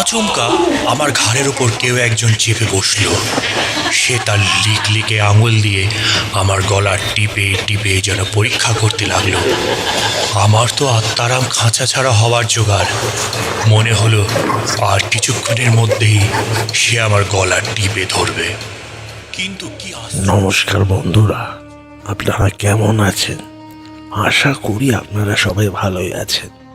আচমকা আমার ঘাড়ের ওপর কেউ একজন চেপে বসল। সে তার লিক লিকে আঙুল দিয়ে আমার গলার টিপে টিপে যেন পরীক্ষা করতে লাগল। আমার তো আত্মারাম খাঁচা ছাড়া হওয়ার জোগাড়। মনে হলো আর কিছুক্ষণের মধ্যেই সে আমার গলার টিপে ধরবে। কিন্তু কি নমস্কার বন্ধুরা, আপনারা কেমন আছেন? আশা করি আপনারা সবাই ভালোই আছেন।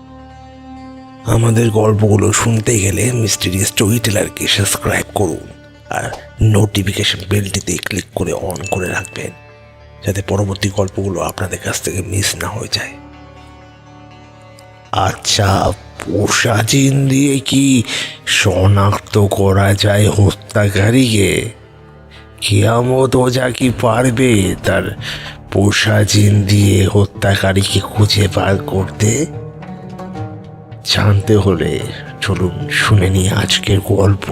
আমাদের গল্পগুলো শুনতে গেলে মিস্টেরি স্টোরি টেলারকে সাবস্ক্রাইব করুন আর নোটিফিকেশন বেলটিতে ক্লিক করে অন করে রাখবেন, যাতে পরবর্তী গল্পগুলো আপনাদের কাছ থেকে মিস না হয়ে যায়। আচ্ছা পোষা চিন দিয়ে কি শনাক্ত করা যায় হত্যাকারীকে? কিয়ামত ওজা কি পারবে তার পোষা জিন দিয়ে হত্যাকারীকে খুঁজে বার করতে? জানতে হলে চলুন শুনে নিই আজকের গল্প।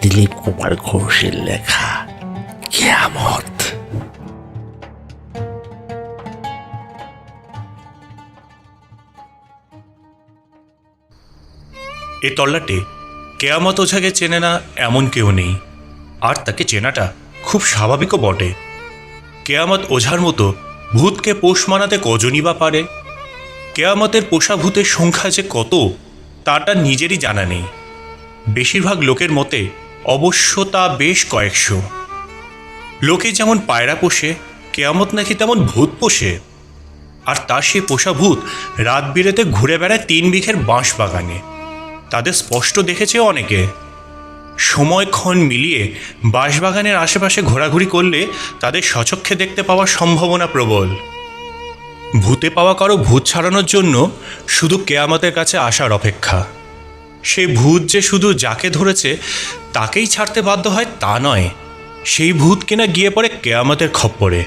দিলীপ কুমার ঘোষের লেখা, কেয়ামত। এ তল্লাটে কেয়ামত ওঝাকে চেনে না এমন কেউ নেই, আর তাকে চেনাটা খুব স্বাভাবিকও বটে। কেয়ামত ওঝার মতো ভূতকে পোষ মানাতে কজনই বা পারে? কেয়ামতের পোষা ভূতের সংখ্যা যে কত, তাটা নিজেরই জানা নেই। বেশিরভাগ লোকের মতে অবশ্য তা বেশ কয়েকশো। লোকে যেমন পায়রা পোষে, কেয়ামত নাকি তেমন ভূত পোষে। আর তার সেই পোষা ভূত রাত বিরেতে ঘুরে বেড়ায় তিন বিঘের বাঁশ বাগানে। তাদের স্পষ্ট দেখেছে অনেকে। সময়ক্ষণ মিলিয়ে বাঁশবাগানের আশেপাশে ঘোরাঘুরি করলে তাদের সচক্ষে দেখতে পাওয়ার সম্ভাবনা প্রবল। ভূতে পাওয়া কারও ভূত ছাড়ানোর জন্য শুধু কেয়ামতের কাছে আসার অপেক্ষা। সেই ভূত যে শুধু যাকে ধরেছে, তাকেই ছাড়তে বাধ্য হয় তা নয়। সেই ভূত কিনা গিয়ে পড়ে কেয়ামতের খপ্পরে।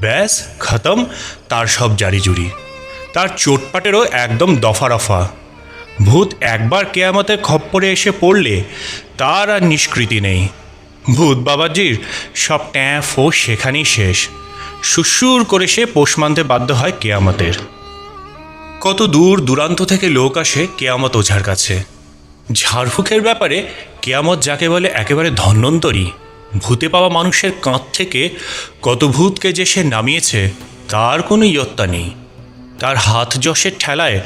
ব্যাস, খতম, তার সব জারি জুরি তার চোটপাটেরও একদম দফা রফা ভূত একবার কেয়ামতের খপ্পরে এসে পড়লে তার আর নিষ্কৃতি নেই। ভূত বাবাজির সব ট্যাঁ ফো সেখানেই শেষ। সুসুর করে সে পোষ মানতে বাধ্য হয় কেয়ামতের। কত দূর দূরান্ত থেকে লোক আসে কেয়ামত ওঝার কাছে। ঝাড়ফুঁকের ব্যাপারে কেয়ামত যাকে বলে একেবারে ধন্যন্তরী ভূতে পাওয়া মানুষের কাঁধ থেকে কত ভূতকে যে সে নামিয়েছে, তার কোনো ইয়ত্তা নেই। তার হাত যশের ঠেলায়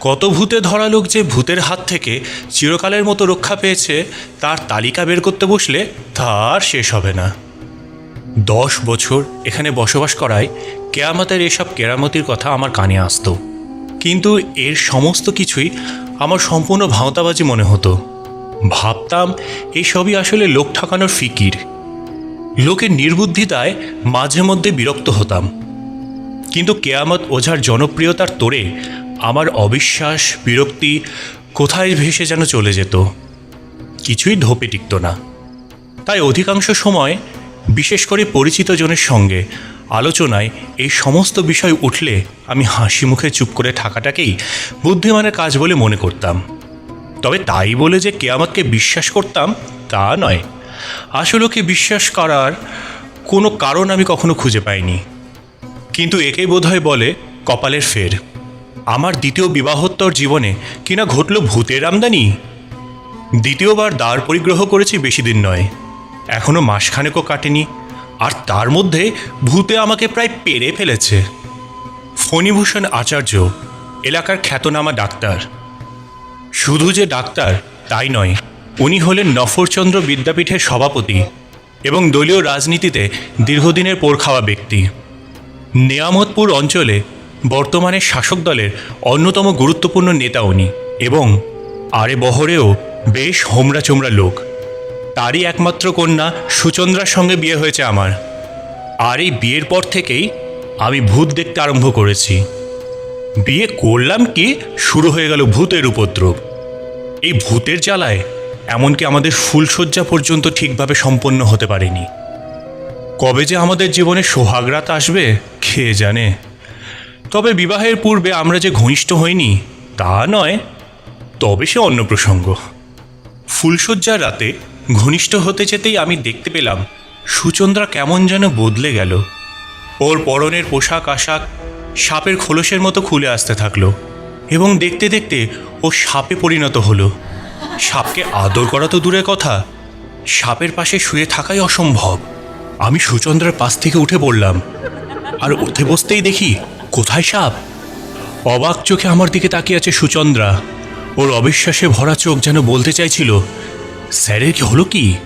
কত ভূতে ধরা লোক যে ভূতের হাত থেকে চিরকালের মতো রক্ষা পেয়েছে, তার তালিকা বের করতে বসলে তার শেষ হবে না। দশ বছর এখানে বসবাস করায় কেয়ামতের এসব কেরামতির কথা আমার কানে আসতো। কিন্তু এর সমস্ত কিছুই আমার সম্পূর্ণ ভাঁওতাবাজি মনে হতো। ভাবতাম, এসবই আসলে লোক ঠকানোর ফিকির। লোকের নির্বুদ্ধিতায় মাঝে মধ্যে বিরক্ত হতাম। কিন্তু কেয়ামত ওঝার জনপ্রিয়তার তোড়ে আমার অবিশ্বাস, বিরক্তি কোথায় ভেসে যেন চলে যেত। কিছুই ঢোপে টিকত না। তাই অধিকাংশ সময় বিশেষ করে পরিচিত জনের সঙ্গে আলোচনায় এই সমস্ত বিষয় উঠলে আমি হাসি মুখে চুপ করে থাকাটাকেই বুদ্ধিমানের কাজ বলে মনে করতাম। তবে তাই বলে যে কেয়ামতকে বিশ্বাস করতাম, তা নয়। আসলে ওকে বিশ্বাস করার কোনো কারণ আমি কখনো খুঁজে পাইনি। কিন্তু একেই বোধহয় বলে কপালের ফের। আমার দ্বিতীয় বিবাহোত্তর জীবনে কিনা ঘটল ভূতের আমদানি? দ্বিতীয়বার দ্বার পরিগ্রহ করেছি বেশি দিন নয়। এখনও মাসখানেকও কাটেনি, আর তার মধ্যে ভূতে আমাকে প্রায় পেরে ফেলেছে। ফণিভূষণ আচার্য, এলাকার খ্যাতনামা ডাক্তার। শুধু যে ডাক্তার, তাই নয়, উনি হলেন নফরচন্দ্র বিদ্যাপীঠের সভাপতি এবং দলীয় রাজনীতিতে দীর্ঘদিনের পোর খাওয়া ব্যক্তি। নেয়ামতপুর অঞ্চলে বর্তমানে শাসক দলের অন্যতম গুরুত্বপূর্ণ নেতা উনি এবং আরে বহরেও বেশ হোমরা চোমরা লোক। তারই একমাত্র কন্যা সুচন্দ্রার সঙ্গে বিয়ে হয়েছে আমার। আর এই বিয়ের পর থেকেই আমি ভূত দেখতে আরম্ভ করেছি। বিয়ে করলাম কি, শুরু হয়ে গেল ভূতের উপদ্রব। এই ভূতের জ্বালায় এমনকি আমাদের ফুলশয্যা পর্যন্ত ঠিকভাবে সম্পন্ন হতে পারেনি। কবে যে আমাদের জীবনে সোহাগরাত আসবে খেয়ে জানে? তবে বিবাহের পূর্বে আমরা যে ঘনিষ্ঠ হইনি, তা নয়, তবে সে অন্য প্রসঙ্গ ফুলশয্যার রাতে ঘনিষ্ঠ হতে যেতেই আমি দেখতে পেলাম, সুচন্দ্রা কেমন যেন বদলে গেল। ওর পরনের পোশাক আশাক সাপের খোলসের মতো খুলে আসতে থাকল এবং দেখতে দেখতে ও সাপে পরিণত হলো। সাপকে আদর করা তো দূরের কথা, সাপের পাশে শুয়ে থাকাই অসম্ভব। আমি সুচন্দ্রার পাশ থেকে উঠে পড়লাম আর উঠে বসতেই দেখি, কোথায় সাপ? অবাক চোখে আমার দিকে তাকিয়ে আছে সুচন্দ্রা। ওর অবিশ্বাসে ভরা চোখ যেন বলতে চাইছিল স্যারের কি হলো কি?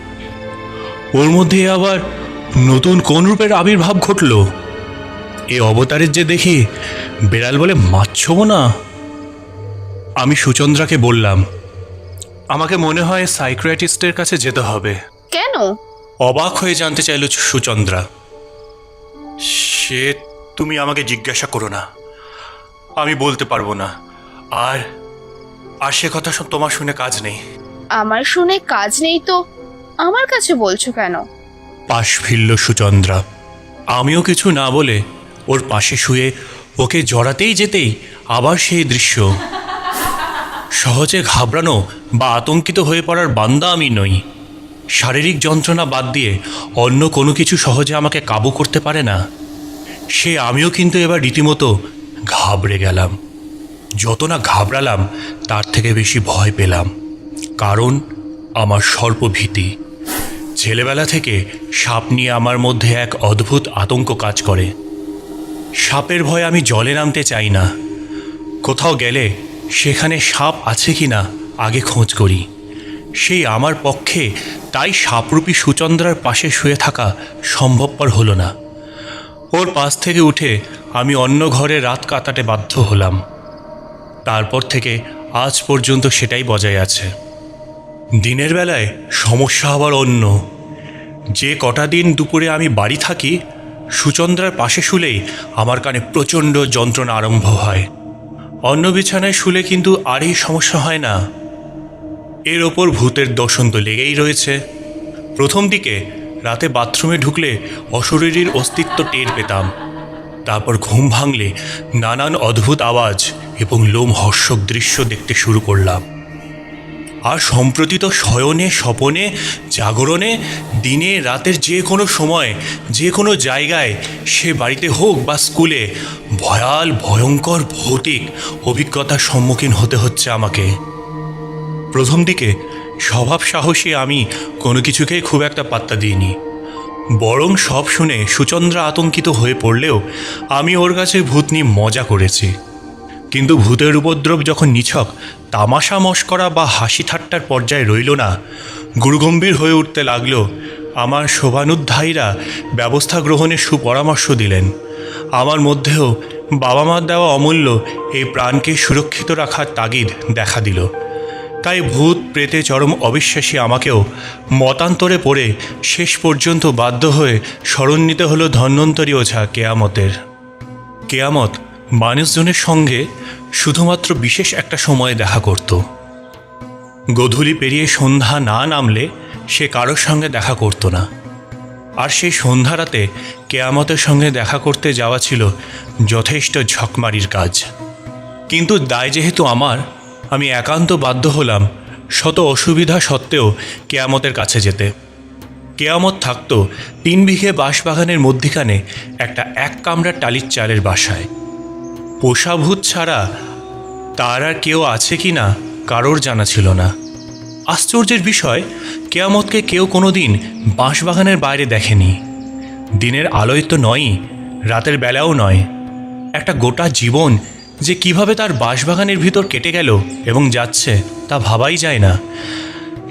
ওর মধ্যে আবার নতুন কোন রূপের আবির্ভাব ঘটল? এ অবতারের যে দেখি বেড়াল বলে মারছব না? আমি সুচন্দ্রাকে বললাম আমাকে মনে হয় সাইক্রিয়াটিস্টের কাছে যেতে হবে। কেন? অবাক হয়ে জানতে চাইল সুচন্দ্রা সে তুমি আমাকে জিজ্ঞাসা করো না আমি বলতে পারব না। আর আর সে কথা তোমার শুনে কাজ নেই। আমার শুনে কাজ নেই তো? আমার কাছে বলছো কেন? পাশ ফিরল সুচন্দ্রা। আমিও কিছু না বলে ওর পাশে শুয়ে ওকে জড়াতেই যেতেই আবার সেই দৃশ্য। সহজে ঘাবড়ানো বা আতঙ্কিত হয়ে পড়ার বান্দা আমি নই। শারীরিক যন্ত্রণা বাদ দিয়ে অন্য কোনো কিছু সহজে আমাকে কাবু করতে পারে না। সে আমিও কিন্তু এবার রীতিমতো ঘাবড়ে গেলাম। যত না ঘাবড়ালাম, তার থেকে বেশি ভয় পেলাম। কারণ আমার সর্বভীতি ছেলেবেলা থেকে সাপ নিয়ে আমার মধ্যে এক অদ্ভুত আতঙ্ক কাজ করে। সাপের ভয়ে আমি জলে নামতে চাই না। কোথাও গেলে সেখানে সাপ আছে কি না আগে খোঁজ করি। সেই আমার পক্ষে তাই সাপরূপী সুচন্দ্রার পাশে শুয়ে থাকা সম্ভবপর হলো না। ওর পাশ থেকে উঠে আমি অন্য ঘরে রাত কাটাতে বাধ্য হলাম। তারপর থেকে আজ পর্যন্ত সেটাই বজায় আছে। দিনের বেলায় সমস্যা আবার অন্য। যে কটা দিন দুপুরে আমি বাড়ি থাকি, সুচন্দ্রার পাশে শুলেই আমার কানে প্রচণ্ড যন্ত্রণা আরম্ভ হয়। অন্য বিছানায় শুলে কিন্তু আর এই সমস্যা হয় না। এর ওপর ভূতের দর্শন তো লেগেই রয়েছে। প্রথম দিকে রাতে বাথরুমে ঢুকলে অশরীরীর অস্তিত্ব টের পেতাম। তারপর ঘুম ভাঙলে নানান অদ্ভুত আওয়াজ এবং লোমহর্ষক দৃশ্য দেখতে শুরু করলাম। আর সম্প্রতি তো শয়নে, স্বপনে, জাগরণে, দিনে, রাতের যে কোনো সময়, যে কোনো জায়গায়, সে বাড়িতে হোক বা স্কুলে, ভয়াল, ভয়ঙ্কর, ভৌতিক অভিজ্ঞতার সম্মুখীন হতে হচ্ছে আমাকে। প্রথম দিকে স্বভাব সাহসী আমি কোনো কিছুকেই খুব একটা পাত্তা দিইনি। বরং সব শুনে সুচন্দ্রা আতঙ্কিত হয়ে পড়লেও আমি ওর কাছে ভূত নিয়ে মজা করেছি। কিন্তু ভূতের উপদ্রব যখন নিছক তামাশা মস্করা বা হাসি ঠাট্টার পর্যায়ে রইল না। গুরুগম্ভীর হয়ে উঠতে লাগল, আমার শোভানুধ্যায়ীরা ব্যবস্থা গ্রহণের সুপরামর্শ দিলেন। আমার মধ্যেও বাবা মার দেওয়া অমূল্য এই প্রাণকে সুরক্ষিত রাখার তাগিদ দেখা দিল। তাই ভূত, প্রেতে চরম অবিশ্বাসী আমাকেও মতান্তরে পড়ে শেষ পর্যন্ত বাধ্য হয়ে স্মরণ নিতে হলো ধন্বন্তরী ওঝা কেয়ামতের। কেয়ামত মানুষজনের সঙ্গে শুধুমাত্র বিশেষ একটা সময়ে দেখা করত। গধূলি পেরিয়ে সন্ধ্যা না নামলে সে কারোর সঙ্গে দেখা করতো না। আর সেই সন্ধ্যা রাতে কেয়ামতের সঙ্গে দেখা করতে যাওয়া ছিল যথেষ্ট ঝকমারির কাজ। কিন্তু দায় যেহেতু আমার, আমি একান্ত বাধ্য হলাম শত অসুবিধা সত্ত্বেও কেয়ামতের কাছে যেতে। কেয়ামত থাকতো তিন বিঘে বাঁশবাগানের মধ্যিখানে একটা এক কামরা টালির চালের বাসায়। পোষা ভূত ছাড়া তার আর কেউ আছে কি না, কারোর জানা ছিল না। আশ্চর্যের বিষয়, কেয়ামতকে কেউ কোনো দিন বাঁশবাগানের বাইরে দেখেনি। দিনের আলোয় তো নয়ই, রাতের বেলাও নয়। একটা গোটা জীবন যে কীভাবে তার বাঁশবাগানের ভিতর কেটে গেল এবং যাচ্ছে, তা ভাবাই যায় না।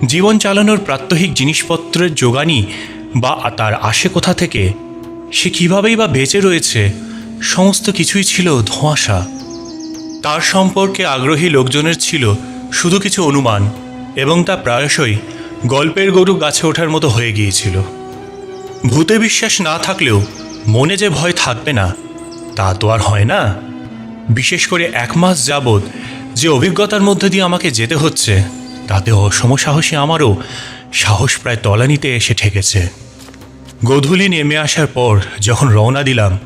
জীবন চালানোর প্রাত্যহিক জিনিসপত্রের যোগানি বা তার আসে কোথা থেকে, সে কীভাবেই বা বেঁচে রয়েছে সমস্ত কিছুই ছিল ধোঁয়াশা। তার সম্পর্কে আগ্রহী লোকজনের ছিল শুধু কিছু অনুমান, এবং তা প্রায়শই গল্পের গরু গাছে ওঠার মতো হয়ে গিয়েছিল। ভূতে বিশ্বাস না থাকলেও মনে যে ভয় থাকবে না, তা তো আর হয় না। বিশেষ করে এক মাস যাবৎ যে অভিজ্ঞতার মধ্যে দিয়ে আমাকে যেতে হচ্ছে, তাতে অসম সাহসী আমারও সাহস প্রায় তলানিতে এসে ঠেকেছে। গধূলি নেমে আসার পর যখন রওনা দিলাম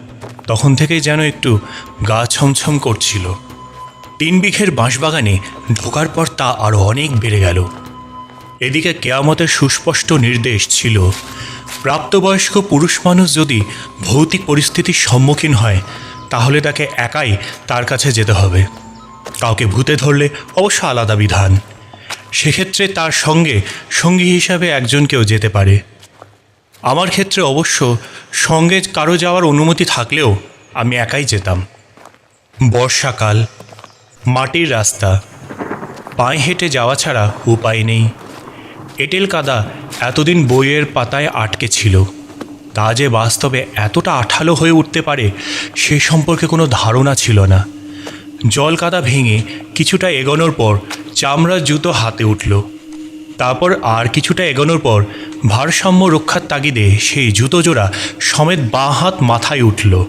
তখন থেকেই যেন একটু গা ছমছম করছিল। তিন বিঘের বাঁশবাগানে ঢোকার পর তা আরও অনেক বেড়ে গেল। এদিকে কেয়ামতের সুস্পষ্ট নির্দেশ ছিল, প্রাপ্তবয়স্ক পুরুষ মানুষ যদি ভৌতিক পরিস্থিতির সম্মুখীন হয়, তাহলে তাকে একাই তার কাছে যেতে হবে। কাউকে ভূতে ধরলে অবশ্য আলাদা বিধান। সেক্ষেত্রে তার সঙ্গে সঙ্গী হিসাবে একজনকেও যেতে পারে। আমার ক্ষেত্রে অবশ্য সঙ্গে কারও যাওয়ার অনুমতি থাকলেও আমি একাই যেতাম। বর্ষাকাল, মাটির রাস্তা, পায়ে হেঁটে যাওয়া ছাড়া উপায় নেই। এটেল কাদা এতদিন বইয়ের পাতায় আটকে ছিল। তা যে বাস্তবে এতটা আঠালো হয়ে উঠতে পারে সে সম্পর্কে কোনো ধারণা ছিল না। জল কাদা ভেঙে কিছুটা এগোনোর পর চামড়ার জুতো হাতে উঠল। তারপর আর কিছুটা এগোনোর পর ভারসাম্য রক্ষার তাগিদে সেই জুতো জোড়া সমেত বাঁ হাত মাথায় উঠল।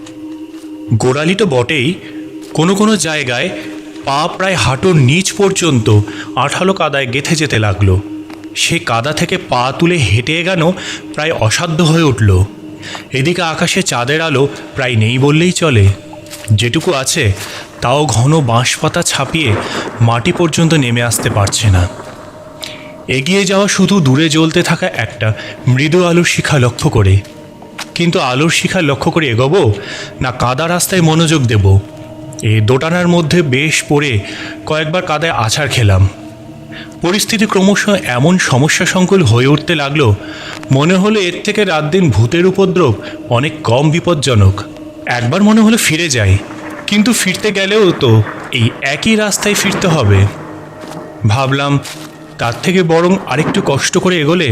গোড়ালি তো বটেই, কোনো কোনো জায়গায় পা প্রায় হাঁটুর নিচ পর্যন্ত আঠালো কাদায় গেথে যেতে লাগল। সে কাদা থেকে পা তুলে হেঁটে এগানো প্রায় অসাধ্য হয়ে উঠল। এদিকে আকাশে চাঁদের আলো প্রায় নেই বললেই চলে। যেটুকু আছে, তাও ঘন বাঁশপাতা ছাপিয়ে মাটি পর্যন্ত নেমে আসতে পারছে না। এগিয়ে যাওয়া শুধু দূরে জ্বলতে থাকা একটা, মৃদু আলোর শিখা লক্ষ্য করে। কিন্তু আলোর শিখা লক্ষ্য করে এগোবো, না কাদা রাস্তায় মনোযোগ দেব? এ দোটানার মধ্যে বেশ পড়ে কয়েকবার কাদায় আছাড় খেলাম। পরিস্থিতি ক্রমশ এমন সমস্যা সংকুল হয়ে উঠতে লাগল, মনে হলো এর থেকে রাত দিন ভূতের উপদ্রব অনেক কম বিপজ্জনক। একবার মনে হলো ফিরে যাই, কিন্তু ফিরতে গেলেও তো এই একই রাস্তায় ফিরতে হবে। ভাবলাম তার থেকে বরং আরেকটু কষ্ট করে এগোলে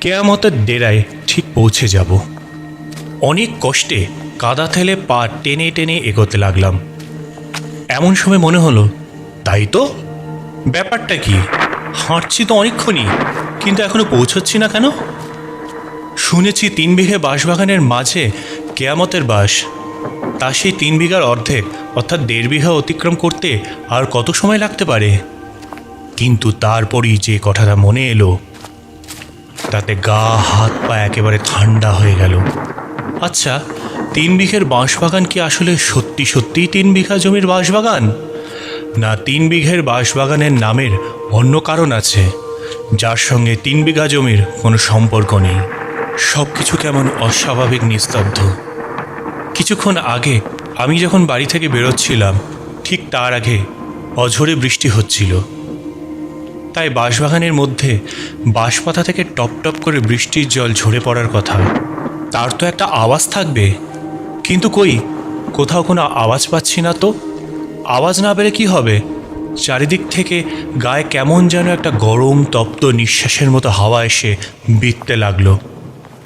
কেয়ামতের ডেরায় ঠিক পৌঁছে যাব। অনেক কষ্টে কাদা থেলে পা টেনে টেনে এগোতে লাগলাম। এমন সময় মনে হলো, তাই তো? ব্যাপারটা কি? হাঁটছি তো অনেকক্ষণই, কিন্তু এখনও পৌঁছচ্ছি না কেন? শুনেছি তিন বিঘে বাঁশবাগানের মাঝে কেয়ামতের বাস তা সেই তিন বিঘার অর্ধেক, অর্থাৎ দেড় বিঘা অতিক্রম করতে আর কত সময় লাগতে পারে? কিন্তু তারপরই যে কথাটা মনে এলো, তাতে গা, হাত, পা একেবারে ঠান্ডা হয়ে গেল। আচ্ছা তিন বিঘের বাঁশবাগান কি আসলে সত্যি সত্যিই তিন বিঘা জমির বাঁশবাগান? না, তিন বিঘের বাঁশবাগানের নামের অন্য কারণ আছে, যার সঙ্গে তিন বিঘা জমির কোনো সম্পর্ক নেই। সব কিছু কেমন অস্বাভাবিক নিস্তব্ধ। কিছুক্ষণ আগে আমি যখন বাড়ি থেকে বেরোচ্ছিলাম, ঠিক তার আগে অঝরে বৃষ্টি হচ্ছিল। তাই বাঁশবাগানের মধ্যে বাঁশপাতা থেকে টপ টপ করে বৃষ্টির জল ঝরে পড়ার কথা। তার তো একটা আওয়াজ থাকবে। কিন্তু কই, কোথাও কোনো আওয়াজ পাচ্ছি না তো? আওয়াজ না পেলে কি হবে? চারিদিক থেকে গায়ে কেমন যেন একটা গরম, তপ্ত, নিঃশ্বাসের মতো হাওয়া এসে বিততে লাগল।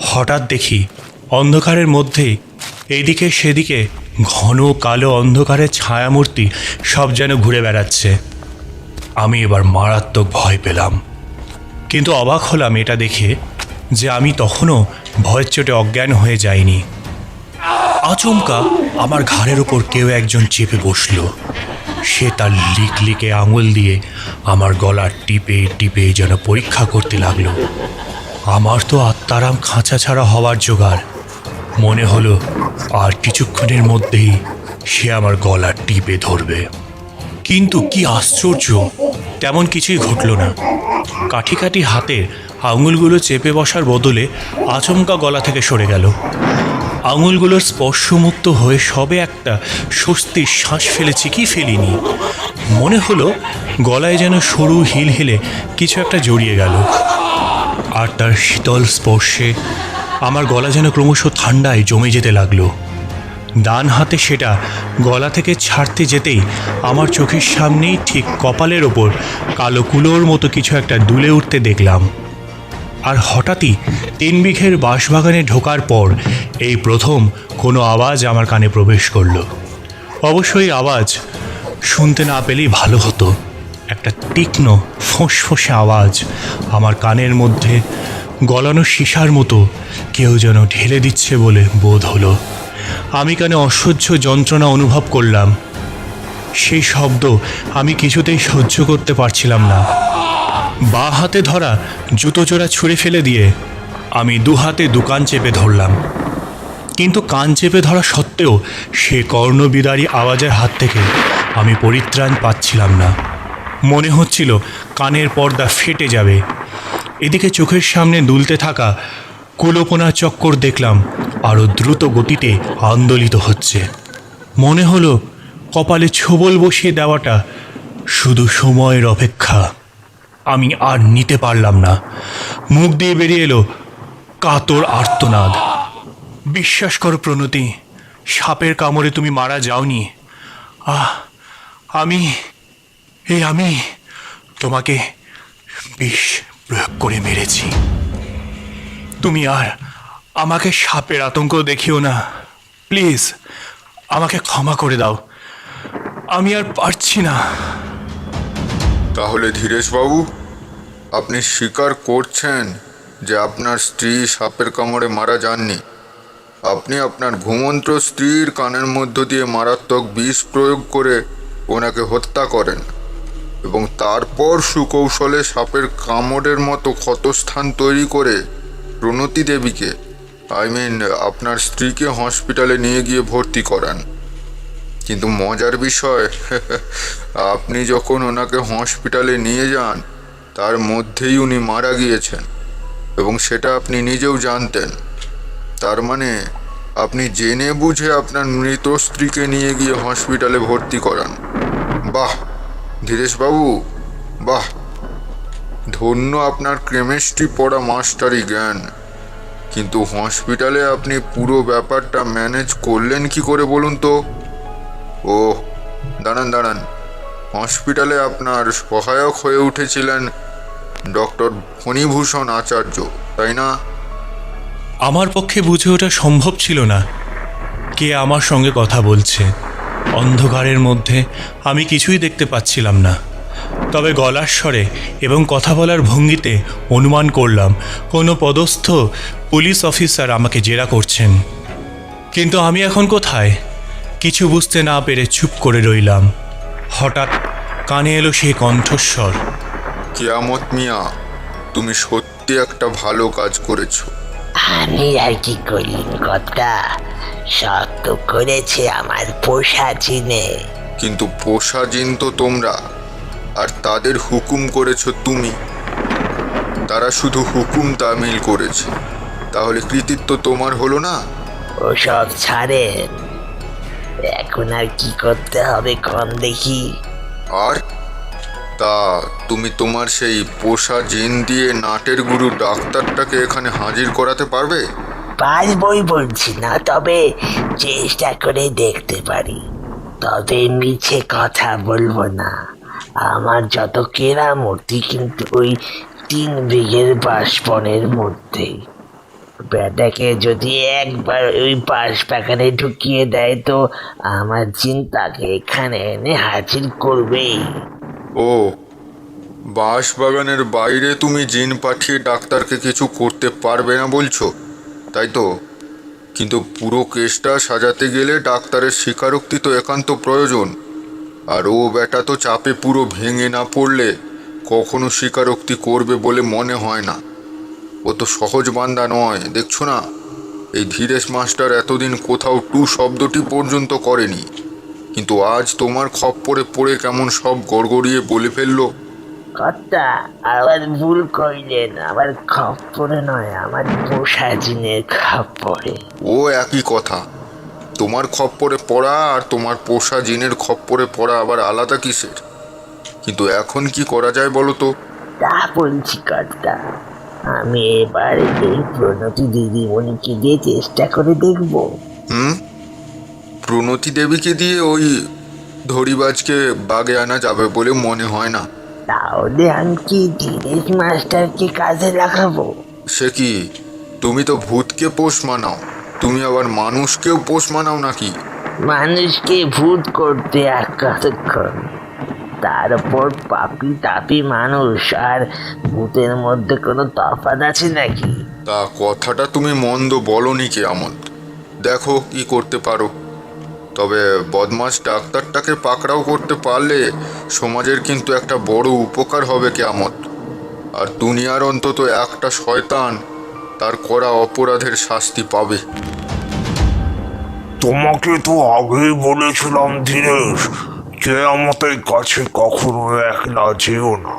হঠাৎ দেখি অন্ধকারের মধ্যেই এইদিকে সেদিকে ঘন কালো অন্ধকারের ছায়ামূর্তি সব যেন ঘুরে বেড়াচ্ছে। আমি এবার মারাত্মক ভয় পেলাম। কিন্তু অবাক হলাম এটা দেখে যে আমি তখনও ভয়ের চোটে অজ্ঞান হয়ে যাইনি। আচমকা আমার ঘাড়ের ওপর কেউ একজন চেপে বসল। সে তার লিক লিকে আঙুল দিয়ে আমার গলা টিপে টিপে যেন পরীক্ষা করতে লাগল। আমার তো আত্মারাম খাঁচা ছাড়া হওয়ার জোগাড়। মনে হলো আর কিছুক্ষণের মধ্যেই সে আমার গলা টিপে ধরবে। কিন্তু কি আশ্চর্য, তেমন কিছুই ঘটল না। কাঠি কাঠি হাতের আঙুলগুলো চেপে বসার বদলে আচমকা গলা থেকে সরে গেল। আঙুলগুলোর স্পর্শমুক্ত হয়ে সবে একটা স্বস্তির শ্বাস ফেলেছি কি ফেলিনি। মনে হলো গলায় যেন সরু হিল হেলে কিছু একটা জড়িয়ে গেল। আর তার শীতল স্পর্শে আমার গলা যেন ক্রমশ ঠান্ডায় জমে যেতে লাগল। ডান হাতে সেটা গলা থেকে ছাড়তে যেতেই আমার চোখের সামনেই ঠিক কপালের ওপর কালো কুলোর মতো কিছু একটা দুলে উঠতে দেখলাম। আর হঠাৎই তিন বিঘের বাঁশবাগানে ঢোকার পর এই প্রথম কোনো আওয়াজ আমার কানে প্রবেশ করল। অবশ্যই আওয়াজ শুনতে না পেলেই ভালো হতো। একটা তীক্ষ্ণ, ফোঁসফোঁসে আওয়াজ আমার কানের মধ্যে গলানো সীসার মতো কেউ যেন ঢেলে দিচ্ছে বলে বোধ হলো। আমি কানে অসহ্য যন্ত্রণা অনুভব করলাম। সেই শব্দ আমি কিছুতেই সহ্য করতে পারছিলাম না। বা হাতে ধরা জুতো জোড়া ছুঁড়ে ফেলে দিয়ে আমি দু হাতে দোকান চেপে ধরলাম। কিন্তু কান চেপে ধরা সত্ত্বেও সে কর্ণবিদারী আওয়াজের হাত থেকে আমি পরিত্রাণ পাচ্ছিলাম না। মনে হচ্ছিল কানের পর্দা ফেটে যাবে। এদিকে চোখের সামনে দুলতে থাকা কুলোপনা চক্কর দেখলাম আরও দ্রুত গতিতে আন্দোলিত হচ্ছে। মনে হলো কপালে ছোবল বসিয়ে দেওয়াটা শুধু সময়ের অপেক্ষা। আমি আর নিতে পারলাম না। মুখ দিয়ে বেরিয়ে এলো কাতর আর্তনাদ। বিশ্বাস করো প্রণতি, সাপের কামড়ে তুমি মারা যাওনি। আহ, আমি, এই আমি তোমাকে বিষ প্রয়োগ করে মেরেছি। তুমি আর আমাকে সাপের আতঙ্ক দেখিও না। প্লিজ, আমাকে ক্ষমা করে দাও। আমি আর পারছি না। তাহলে ধীরেশবাবু, আপনি স্বীকার করছেন যে আপনার স্ত্রী সাপের কামড়ে মারা যাননি। আপনি আপনার ঘুমন্ত স্ত্রীর কানের মধ্য দিয়ে মারাত্মক বিষ প্রয়োগ করে ওনাকে হত্যা করেন এবং তারপর সুকৌশলে সাপের কামড়ের মতো ক্ষতস্থান তৈরি করে প্রণতি দেবীকে আই মিন আপনার স্ত্রীকে হসপিটালে নিয়ে গিয়ে ভর্তি করান। কিন্তু মজার বিষয়, আপনি যখন ওনাকে হসপিটালে নিয়ে যান, তার মধ্যেই উনি মারা গিয়েছেন এবং সেটা আপনি নিজেও জানতেন। তার মানে আপনি জেনে বুঝে আপনার মৃত স্ত্রীকে নিয়ে গিয়ে হসপিটালে ভর্তি করান। বাহ! ধীরেশবাবু, বাহ! ধন্য আপনার কেমিস্ট্রি পড়া মাস্টারি জ্ঞান। কিন্তু হসপিটালে আপনি পুরো ব্যাপারটা ম্যানেজ করলেন কি করে বলুন তো? ও, দাঁড়ান দাঁড়ান। হসপিটালে আপনার সহায়ক হয়ে উঠেছিলেন ডক্টর ফণীভূষণ আচার্য, তাই না? আমার পক্ষে বুঝে ওঠা সম্ভব ছিল না কে আমার সঙ্গে কথা বলছে। অন্ধকারের মধ্যে আমি কিছুই দেখতে পাচ্ছিলাম না। তবে গলার স্বরে এবং কথা বলার ভঙ্গিতে অনুমান করলাম কোনো পদস্থ পুলিশ অফিসার আমাকে জেরা করছেন। কিন্তু আমি এখন কোথায়? কিছু বুঝতে না পেরে চুপ করে রইলাম। হঠাৎ কানে এলো সেই কণ্ঠস্বর। কিয়ামত মিয়া তুমি সত্যি একটা ভালো কাজ করেছ। আমি আর কি করলিম কর্তা? সব তো করেছে আমার পোষা চিনে কিন্তু পোষা জিন তো তোমরা। আর তাদের হুকুম করেছ তুমি। তারা শুধু হুকুম তামিল করেছে। তাহলে কৃতিত্ব তোমার হলো না? ওসব ছাড়েন। এখন আর কি করতে হবে কম দেখি। আর? তা তুমি তোমার সেই পোষা জিন দিয়ে নাটের গুরু ডাক্তারটাকে এখানে হাজির করাতে পারবে? পারবই বলছি না তবে চেষ্টা করে দেখতে পারি। তবে মিছে কথা বলব না। আমার যত কেরামূর্তি কিন্তু ওই তিন বিঘের বাসপনের মধ্যেই ব্যাটাকে যদি একবার ওই পাশ বাগানে ঢুকিয়ে দেয় তো আমার চিন্তাকে এখানে এনে হাজির করবেই। ও বাঁশবাগানের বাইরে তুমি জিন পাঠিয়ে ডাক্তারকে কিছু করতে পারবে না বলছো, তাই তো? কিন্তু পুরো কেসটা সাজাতে গেলে ডাক্তারের স্বীকারোক্তি তো একান্ত প্রয়োজন। আর ও বেটা তো চাপে পুরো ভেঙে না পড়লে কখনো স্বীকারোক্তি করবে বলে মনে হয় না। ও তো সহজ বান্দা নয় দেখছ না? এই ধীরেশ মাস্টার এতদিন কোথাও টু শব্দটি পর্যন্ত করেনি। কিন্তু আজ তোমার খপ্পরে পড়ে কেমন সব গড়গড়িয়ে বলে ফেলল। কর্তা আবার ভুল কইলেন আবার খপ্পরে নয় আমার পোষা জিনের খপ্পরে। ও একই কথা। তোমার খপ্পরে পড়া আর তোমার পোষা জিনের খপ্পরে পড়া আবার আলাদা কিসের? কিন্তু এখন কি করা যায় বলো তো? তা বলছি কর্তা আমি এবার এই প্রণতি দিদিমণিকে দিয়ে চেষ্টা করে দেখব। হুম? প্রণতি দেবীকে দিয়ে ওই ধরিবাজকে বাগে আনা যাবে বলে মনে হয় না। তাহলে আমি কি ধীরেশ মাস্টারকে কাজে লাগাবো? সে কি? তুমি তো ভূতকে পোষ মানাও। তুমি আবার মানুষকেও পোষ মানাও নাকি? মানুষকে ভূত করতে আর কতক্ষণ তার উপর পাপি তাপি মানুষ আর ভূতের মধ্যে কোনো তফাৎ আছে নাকি? তা কথাটা তুমি মন্দ বলনি কে আমত দেখো কি করতে পারো। তবে বদমাস ডাক্তারটাকে পাকড়াও করতে পারলে সমাজের কিন্তু একটা বড় উপকার হবে কেয়ামত। আর দুনিয়ার অন্তত একটা শয়তান তার করা অপরাধের শাস্তি পাবে। তোমাকে তো আগেই বলেছিলাম ধীরেশ কে আমাদের কাছে কখনো একলা যেও না।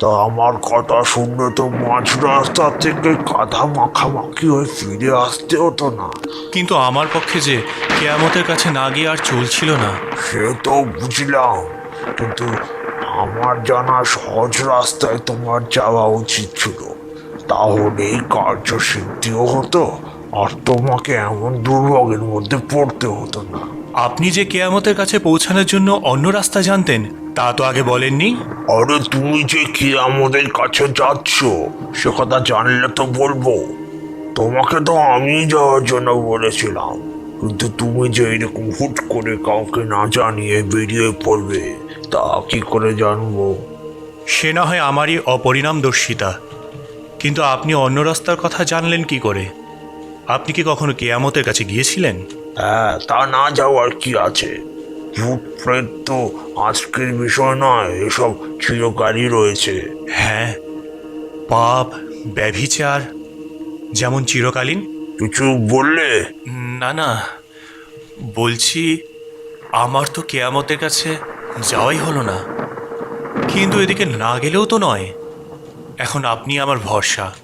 তা আমার কথা শুনলে তো মাঝ রাস্তা থেকে কাদা মাখামাখি হয়ে ফিরে আসতে হতো না। কিন্তু আমার পক্ষে যে কেয়ামতের কাছে না গিয়ে আর চলছিল না। সে তো বুঝলাম কিন্তু আমার জানা সহজ রাস্তায় তোমার যাওয়া উচিত ছিল। তাহলেই কার্যসিদ্ধিও হতো আর তোমাকে এমন দুর্ভোগের মধ্যে পড়তে হতো না। আপনি যে কেয়ামতের কাছে পৌঁছানোর জন্য অন্য রাস্তা জানতেন তা তো আগে বলেননি? আরে তুমি যে কেয়ামতের কাছে যাচ্ছ সে কথা জানলে তো বলব। তোমাকে তো আমি যাওয়ার জন্য বলেছিলাম কিন্তু তুমি যে এরকম হুট করে কাউকে না জানিয়ে বেরিয়ে পড়বে তা কি করে জানব? সে না হয় আমারই অপরিণামদর্শিতা। কিন্তু আপনি অন্য রাস্তার কথা জানলেন কি করে? আপনি কি কখনো কেয়ামতের কাছে গিয়েছিলেন? হ্যাঁ তা না যাওয়ার কি আছে? ভূত প্রেত তো আজকের বিষয় নয় এসব চিরকালই রয়েছে। হ্যাঁ পাপ ব্যভিচার যেমন চিরকালীন। কিছু বললে? না না বলছি আমার তো কেয়ামতের কাছে যাওয়াই হলো না। কিন্তু এদিকে না গেলেও তো নয়। এখন আপনি আমার ভরসা।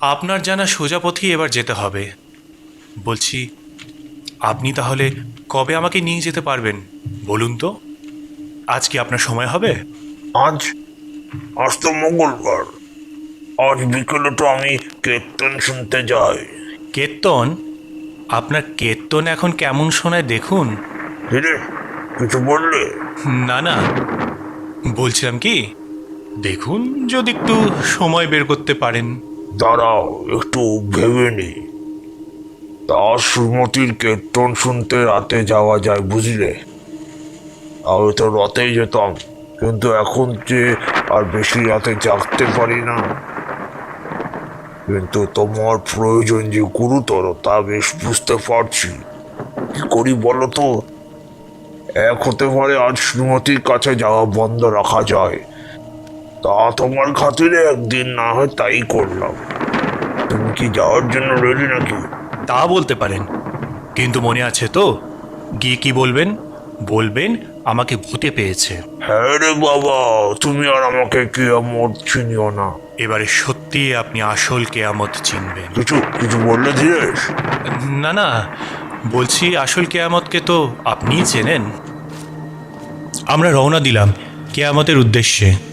আপনার জানা সোজা পথেই এবার যেতে হবে। বলছি আপনি তাহলে কবে আমাকে নিয়ে যেতে পারবেন? বলুন তো। আজ কি আপনার সময় হবে? আজ? আজ তো মঙ্গলবার। আজ বিকেলে তো আমি কীর্তন শুনতে যাই। কেতন আপনার কেতন এখন কেমন শোনায় দেখুন। হিরে কিছু বললে? না না। বলছিলাম কি? দেখুন, যদি একটু সময় বের করতে পারেন। দাঁড়াও, একটু ভেবে নি। তা শ্রীমতীর কীর্তন শুনতে রাতে যাওয়া যায়, বুঝলে? আমি তো রাতেই যেতাম, কিন্তু এখন যে আর বেশি রাতে জাগতে পারি না। কিন্তু তোমার প্রয়োজন যে গুরুতর, তা বেশ বুঝতে পারছি। কি করি বলো তো? এক হতে পারে আজ শ্রীমতির কাছে যাওয়া বন্ধ রাখা যায়। তা তোমার খাতিরে একদিন না হয় তাই করলাম। তুমি কি যাওয়ার জন্য রেডি নাকি? তা বলতে পারেন। কিন্তু মনে আছে তো গিয়ে কি বলবেন? বলবেন আমাকে ভূতে পেয়েছে। হ্যাঁ রে বাবা তুমি আর আমাকে কেয়ামত চিনিও না। এবারে সত্যি আপনি আসল কেয়ামত চিনবেন। কিছু কিছু বললে ধীরেশ? না না বলছি আসল কেয়ামতকে তো আপনিই চেনেন। আমরা রওনা দিলাম কেয়ামতের উদ্দেশ্যে।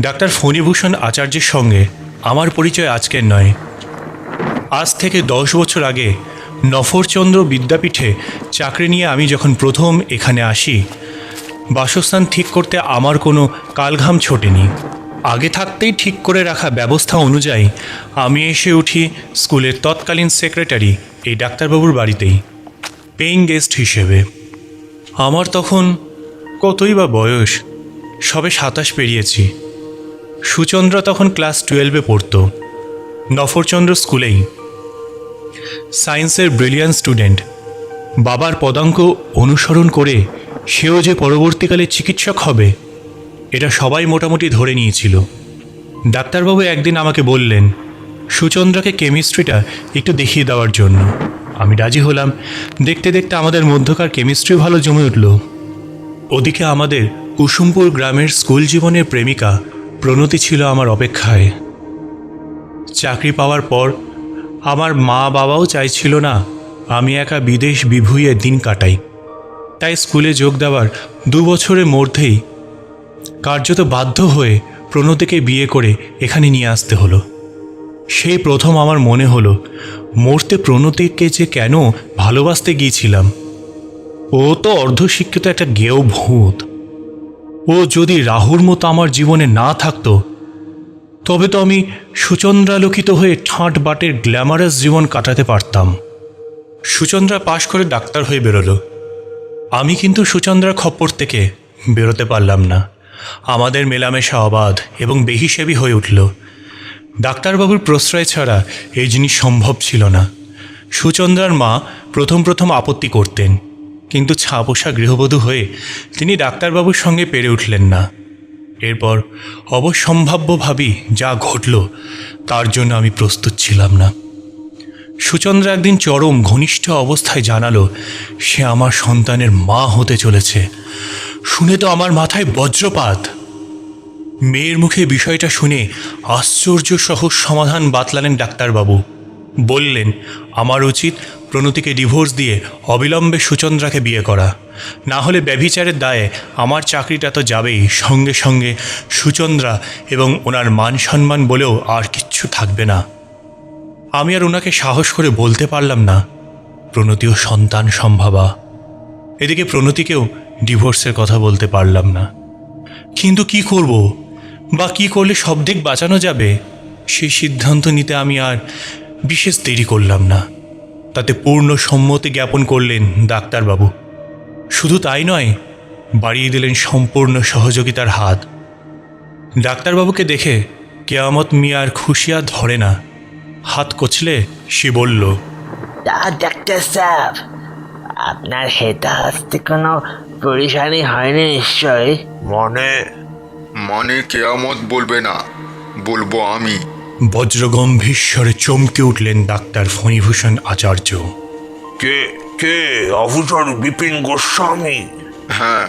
ডাক্তার ফণিভূষণ আচার্যের সঙ্গে আমার পরিচয় আজকের নয়। আজ থেকে দশ বছর আগে নফরচন্দ্র বিদ্যাপীঠে চাকরি নিয়ে আমি যখন প্রথম এখানে আসি, বাসস্থান ঠিক করতে আমার কোনো কালঘাম ছোটেনি। আগে থাকতেই ঠিক করে রাখা ব্যবস্থা অনুযায়ী আমি এসে উঠি স্কুলের তৎকালীন সেক্রেটারি, এই ডাক্তারবাবুর বাড়িতেই পেইং গেস্ট হিসেবে। আমার তখন কতই বা বয়স, সবে সাতাশ পেরিয়েছি। সুচন্দ্র তখন ক্লাস টুয়েলভে পড়তো। নফরচন্দ্র স্কুলেই। সায়েন্সের ব্রিলিয়ান্ট স্টুডেন্ট। বাবার পদাঙ্ক অনুসরণ করে সেও যে পরবর্তীকালে চিকিৎসক হবে, এটা সবাই মোটামুটি ধরে নিয়েছিল। ডাক্তারবাবু একদিন আমাকে বললেন, সুচন্দ্রাকে কেমিস্ট্রিটা একটু দেখিয়ে দেওয়ার জন্য। আমি রাজি হলাম। দেখতে দেখতে আমাদের মধ্যকার কেমিস্ট্রি ভালো জমে উঠল। ওদিকে আমাদের কুসুমপুর গ্রামের স্কুল জীবনের প্রেমিকা প্রণতি ছিল আমার অপেক্ষায়। চাকরি পাওয়ার পর আমার মা বাবাও চাইছিল না আমি একা বিদেশ বিভুইয়ে দিন কাটাই। তাই স্কুলে যোগ দেওয়ার দু বছরের মধ্যেই কার্যত বাধ্য হয়ে প্রণতিকে বিয়ে করে এখানে নিয়ে আসতে হলো। সেই প্রথম আমার মনে হলো, মরতে প্রণতিকে যে কেন ভালোবাসতে গিয়েছিলাম। ও তো অর্ধশিক্ষিত একটা গেও ভূত। ও যদি রাহুর মতো আমার জীবনে না থাকতো, তবে তো আমি সুচন্দ্রালোকিত হয়ে ঠাঁট বাটের গ্ল্যামারাস জীবন কাটাতে পারতাম। সুচন্দ্রা পাশ করে ডাক্তার হয়ে বেরোলো। আমি কিন্তু সুচন্দ্রার খপ্পর থেকে বেরোতে পারলাম না। আমাদের মেলামেশা অবাধ এবং বেহিসেবি হয়ে উঠল। ডাক্তারবাবুর প্রশ্রয় ছাড়া এই জিনিস সম্ভব ছিল না। সুচন্দ্রার মা প্রথম প্রথম আপত্তি করতেন। কিন্তু ছাপোষা গৃহবধূ হয়ে তিনি ডাক্তারবাবুর সঙ্গে পেরে উঠলেন না। এরপর অবসম্ভাব্যভাবেই যা ঘটল, তার জন্য আমি প্রস্তুত ছিলাম না। সুচন্দ্রা একদিন চরম ঘনিষ্ঠ অবস্থায় জানালো, সে আমার সন্তানের মা হতে চলেছে। শুনে তো আমার মাথায় বজ্রপাত। মেয়ের মুখে বিষয়টা শুনে আশ্চর্য সহ সমাধান বাতলালেন ডাক্তারবাবু। বললেন, আমার উচিত প্রণতিকে ডিভোর্স দিয়ে অবিলম্বে সুচন্দ্রাকে বিয়ে করা। না হলে ব্যভিচারের দায়ে আমার চাকরিটা তো যাবেই। সঙ্গে সঙ্গে সুচন্দ্রা এবং ওনার মান সম্মান বলেও আর কিচ্ছু থাকবে না। আমি আর ওনাকে সাহস করে বলতে পারলাম না। প্রণতিও সন্তান সম্ভাবা। এদিকে প্রণতিকেও ডিভোর্সের কথা বলতে পারলাম না। কিন্তু কি করব? বা কি করলে সব দিক বাঁচানো যাবে? সেই সিদ্ধান্ত নিতে আমি আর বিশেষ দেরি করলাম না। তাতে পূর্ণ সম্মতি জ্ঞাপন করলেন ডাক্তারবাবু। শুধু তাই নয় বাড়িয়ে দিলেন সম্পূর্ণ সহযোগিতার হাত। ডাক্তারবাবুকে দেখে কেয়ামত মিয়ার খুশি আর ধরে না। হাত কচলে সে বলল ডাক্তার সাহেব আপনার হেতা আসতে কোনো পরিশানি হয়নি নিশ্চয় মনে মনে কেয়ামত বলবে না বলব আমি। বজ্রগম্ভীশ্বরে চমকে উঠলেন ডাক্তার ফণিভূষণ আচার্য। কে কে? অভূষণ বিপিন গোস্বামী। হ্যাঁ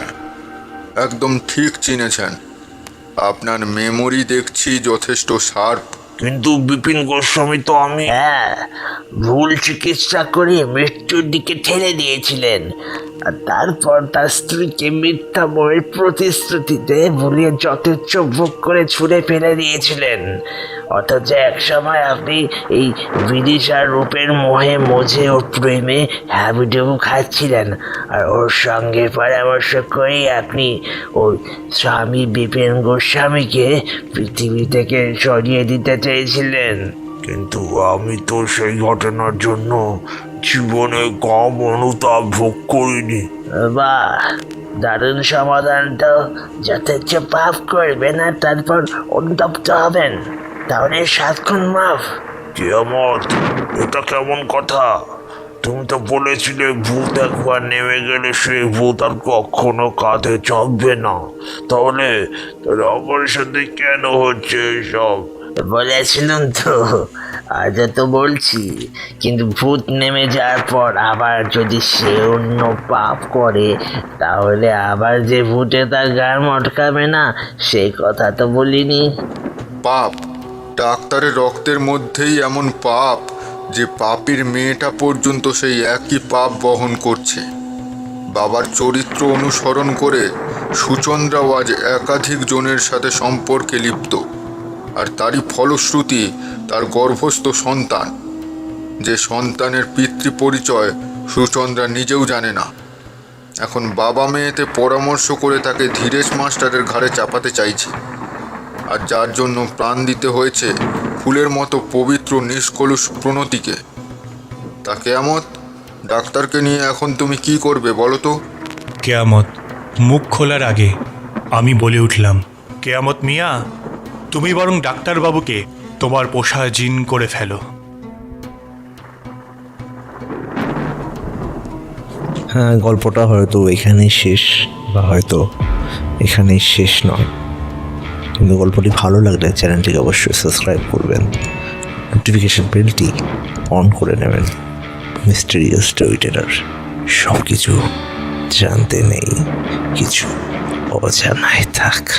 একদম ঠিক চিনেছেন। আপনার মেমোরি দেখছি যথেষ্ট শার্প। কিন্তু বিপিন গোস্বামী তো আমি হ্যাঁ ভুল চিকিৎসা করে মৃত্যুর দিকে ঠেলে দিয়েছিলেন। আর তারপর তার স্ত্রীকে মিথ্যা বইয়ের প্রতিশ্রুতিতে ভুলিয়ে যথেচ্ছ ভোগ করে ছুঁড়ে ফেলে দিয়েছিলেন। অথচ এক সময় আপনি এই বিদিশার রূপের মোহে মজে ও প্রেমে হ্যাবিডেবু খাচ্ছিলেন। আর ওর সঙ্গে পরামর্শ করেই আপনি ওই স্বামী বিপিন গোস্বামীকে পৃথিবী থেকে সরিয়ে দিতে চেয়েছিলেন। কিন্তু আমি তো সেই ঘটনার জন্য জীবনে কম অনুতাপ ভোগ করিনি। বা দারুণ সমাধান তো যথেচ্ছ পাপ করবেন আর তারপর অনুতপ্ত হবেন। তাহলে সাতক্ষণ মাফ। কিয়ামত এটা কেমন কথা? তুমি তো বলেছিলে ভূত একবার নেমে গেলে সেই ভূত আর কখনো কাঁধে চাপবে না। তাহলে সাথে কেন হচ্ছে এসব বলেছিলাম তো আজও তো বলছি কিন্তু ভূত নেমে যাওয়ার পর আবার যদি সে অন্য পাপ করে তাহলে আবার যে ভূতে তার গার মটকাবে না সেই কথা তো বলিনি। পাপ? ডাক্তারের রক্তের মধ্যেই এমন পাপ যে পাপীর মেয়েটা পর্যন্ত সেই একই পাপ বহন করছে। বাবার চরিত্র অনুসরণ করে সুচন্দ্রাও আজ একাধিক জনের সাথে সম্পর্কে লিপ্ত, আর তারই ফলশ্রুতি তার গর্ভস্থ সন্তান। যে সন্তানের পিতৃ পরিচয় সুচন্দ্রা নিজেও জানে না। এখন বাবা মেয়েতে পরামর্শ করে তাকে ধীরেশ মাস্টারের ঘাড়ে চাপাতে চাইছে। আর যার জন্য প্রাণ দিতে হয়েছে ফুলের মতো পবিত্র নিষ্কলুষ প্রণতিকে। তা কেয়ামত? ডাক্তারকে নিয়ে এখন তুমি কি করবে বলো তো? কেয়ামত মুখ খোলার আগে আমি বলে উঠলাম কেয়ামত মিয়া তুমি বরং ডাক্তারবাবুকে তোমার পোষা জিন করে ফেলো। হ্যাঁ গল্পটা হয়তো এখানেই শেষ বা হয়তো এখানেই শেষ নয়। কিন্তু গল্পটি ভালো লাগলে চ্যানেলটিকে অবশ্যই সাবস্ক্রাইব করবেন। নোটিফিকেশান বেলটি অন করে নেবেন। মিস্টেরিয়াস স্টোরি সব কিছু জানতে নেই, কিছু অজানায় থাক।